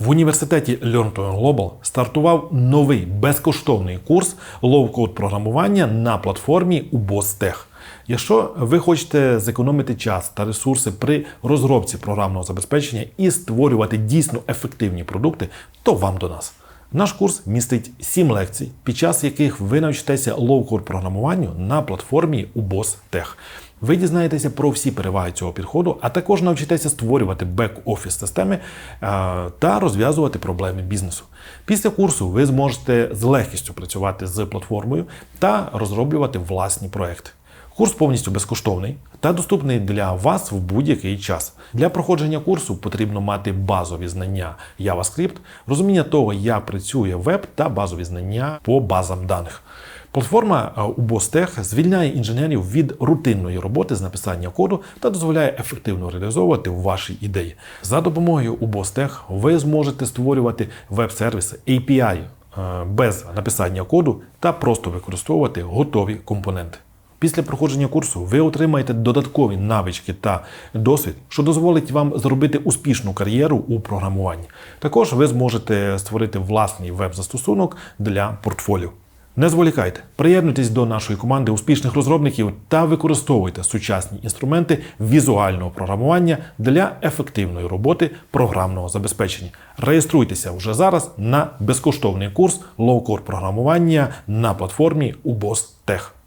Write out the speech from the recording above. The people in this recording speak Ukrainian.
В університеті Learn to Global стартував новий безкоштовний курс лоу-код програмування на платформі UBOSTech. Якщо ви хочете зекономити час та ресурси при розробці програмного забезпечення і створювати дійсно ефективні продукти, то вам до нас. Наш курс містить 7 лекцій, під час яких ви навчитеся лоу-код програмуванню на платформі UBOS Tech. Ви дізнаєтеся про всі переваги цього підходу, а також навчитеся створювати бек-офіс системи е, та розв'язувати проблеми бізнесу. Після курсу ви зможете з легкістю працювати з платформою та розроблювати власні проекти. Курс повністю безкоштовний та доступний для вас в будь-який час. Для проходження курсу потрібно мати базові знання JavaScript, розуміння того, як працює веб та базові знання по базам даних. Платформа е, UBOSTech звільняє інженерів від рутинної роботи з написання коду та дозволяє ефективно реалізовувати ваші ідеї. За допомогою UBOSTech ви зможете створювати веб-сервіси API е, без написання коду та просто використовувати готові компоненти. Після проходження курсу ви отримаєте додаткові навички та досвід, що дозволить вам зробити успішну кар'єру у програмуванні. Також ви зможете створити власний веб-застосунок для портфоліо. Не зволікайте, приєднуйтесь до нашої команди успішних розробників та використовуйте сучасні інструменти візуального програмування для ефективної роботи програмного забезпечення. Реєструйтеся вже зараз на безкоштовний курс лоу-код програмування на платформі UBOS Tech.